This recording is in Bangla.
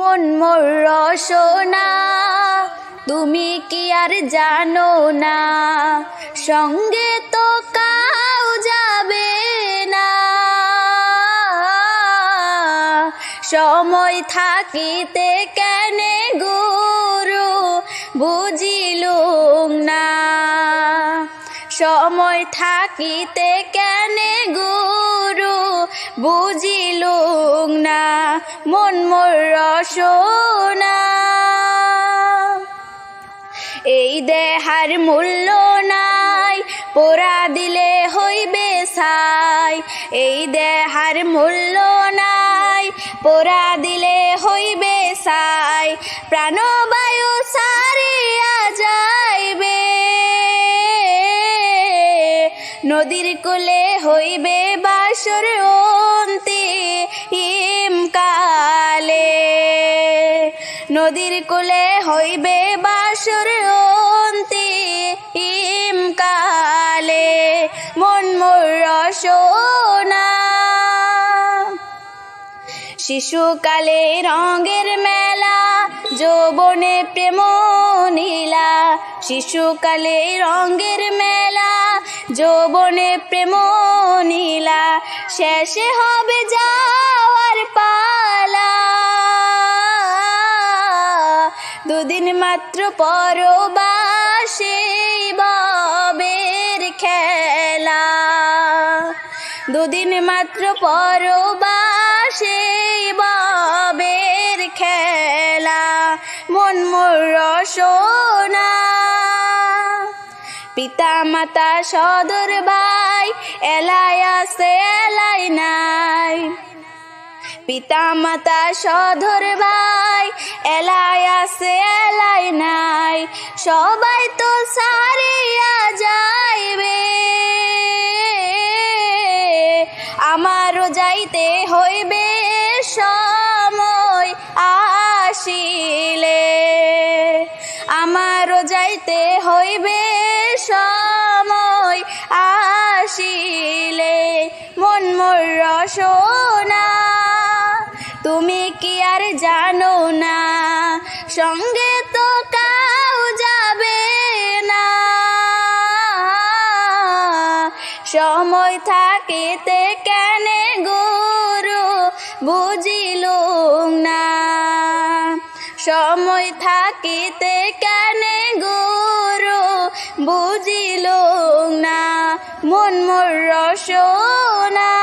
মন মোর রসনা। তুমি কি আর জানো না? সঙ্গে তো কাউ যাবে না। সময় থাকিতে কেনে গুরু, বুঝিলুম না। সময় থাকিতে কেনে গুরু বুঝিলুম না, মন মোর রসনা। এই দেহার মূল্য নাই, পোড়া দিলে হইবে সাই এই দেহার মূল্য নাই, পোড়া দিলে হইবে সাই প্রাণবায়ু সারিয়া নদীর কোলে হইবে বাসর অন্তি হিম কালে নদীর কোলে হইবে বাসর অন্তি হিম কালে মন মোর রসনা। শিশুকালে রঙের মেলা, যৌবনে প্রেম নীলা। শিশুকালে রঙের মেলা যৌবনে প্রেম নীলা, শেষে হবে যাওয়ার পালা। দুদিন মাত্র বাবের খেলা। দুদিন মাত্র পরবাসে বাবের খেলা। মন মোর রসনা পিতা মাতা সদর ভাই, এলাই আছে, এলাই নাই। পিতা মাতা সধর ভাই, এলাই আছে, এলাই নাই। সবাই তো সারিয়া যাইবে। আমারও যাইতে হইবে, সময় আসিলে। আমারও যাইতে হইবে আসিলে মন মোর রসনা। তুমি কি আর জানো না, সঙ্গে তো কাউ যাবে না। সময় থাকিতে কেনে গুরু বুঝিলুম না। সময় থাকিতে কেনে গুরু বুঝিলুম না। মন মোর রসনা